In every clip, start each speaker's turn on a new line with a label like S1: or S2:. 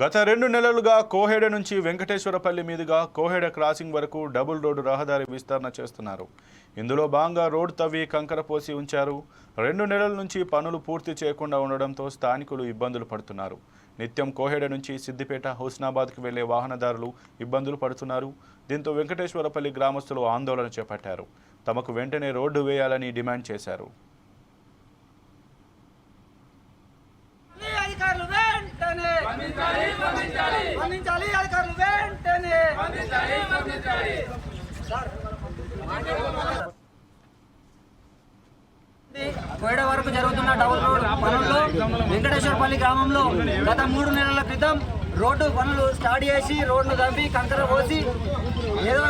S1: గత రెండు నెలలుగా కోహెడ నుంచి వెంకటేశ్వరపల్లి మీదుగా కోహెడ క్రాసింగ్ వరకు డబుల్ రోడ్డు రహదారి విస్తరణ చేస్తున్నారు. ఇందులో భాగంగా రోడ్ తవ్వి కంకర పోసి ఉంచారు. రెండు నెలల నుంచి పనులు పూర్తి చేయకుండా ఉండడంతో స్థానికులు ఇబ్బందులు పడుతున్నారు. నిత్యం కోహెడ నుంచి సిద్దిపేట హుస్నాబాద్కు వెళ్ళే వాహనదారులు ఇబ్బందులు పడుతున్నారు. దీంతో వెంకటేశ్వరపల్లి గ్రామస్తులు ఆందోళన చేపట్టారు. తమకు వెంటనే రోడ్డు వేయాలని డిమాండ్ చేశారు
S2: ఈ అధికారులు వెంటనే స్పందించాలి అధికారులు వెంటనే. కోయడ వరకు జరుగుతున్న డబుల్ రోడ్ పనుల్లో వెంకటేశ్వరపల్లి గ్రామంలో గత మూడు నెలల క్రితం రోడ్డు పనులు స్టార్ట్ చేసి రోడ్ను తవ్వి కంకర పోసి ఏదో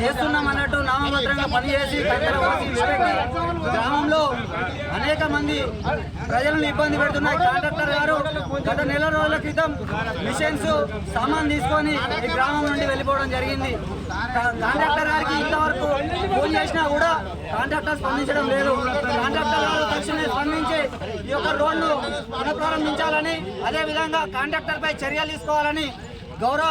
S2: చేస్తున్నాం అన్నట్టు నామమాత్రంగా పని చేసి కంకర పోసి గ్రామంలో అనేక మంది ప్రజలను ఇబ్బంది పెడుతున్నాయి. కాంట్రాక్టర్ గారు గత నెల రోజుల క్రితం మిషన్స్ సామాన్ తీసుకొని ఈ గ్రామం నుండి వెళ్ళిపోవడం జరిగింది. కాంట్రాక్టర్ గారికి ఇంతవరకు ఫోన్ చేసినా కూడా కాంట్రాక్టర్ స్పందించడం లేదు. కాంట్రాక్టర్ గారు తక్షణమే స్పందించి ఈ యొక్క రోడ్ను పునఃప్రారంభించాలని అదే విధంగా కాంట్రాక్టర్ పై చర్యలు తీసుకోవాలని గౌరవ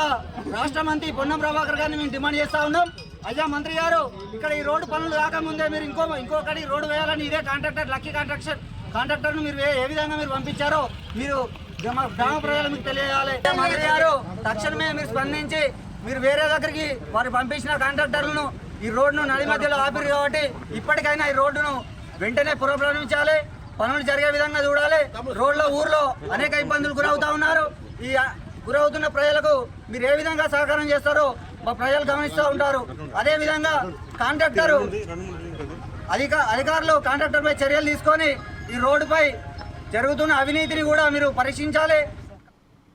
S2: రాష్ట్ర మంత్రి పొన్నం ప్రభాకర్ గారిని మేము డిమాండ్ చేస్తా ఉన్నాం. అయ్యా మంత్రి గారు ఇక్కడ ఈ రోడ్డు పనులు రాకముందే మీరు ఇంకో ఇంకొకటి రోడ్డు వేయాలని ఇదే కాంట్రాక్టర్ లక్కీ కాంట్రాక్షన్ కాంట్రాక్టర్ను మీరు ఏ- విధంగా మీరు పంపించారో మీరు గ్రామ గ్రామ ప్రజలు మీకు తెలియజేయాలి మంత్రి గారు తక్షణమే మీరు స్పందించి మీరు వేరే దగ్గరికి వారు పంపించిన కాంట్రాక్టర్లను ఈ రోడ్డును నడి మధ్యలో ఆపిరు కాబట్టి ఇప్పటికైనా ఈ రోడ్డును వెంటనే పునఃప్రారంభించాలి. పనులు జరిగే విధంగా చూడాలి. రోడ్ల ఊర్లో అనేక ఇబ్బందులు గురవుతా ఉన్నారు. ఈ గురవుతున్న ప్రజలకు మీరు ఏ విధంగా సహకారం చేస్తారో మా ప్రజలు గమనిస్తూ ఉంటారు. అదే విధంగా కాంట్రాక్టరు అధిక అధికారులు కాంట్రాక్టర్పై చర్యలు తీసుకొని ఈ రోడ్డుపై జరుగుతున్న అవినీతిని కూడా మీరు పరీక్షించాలి.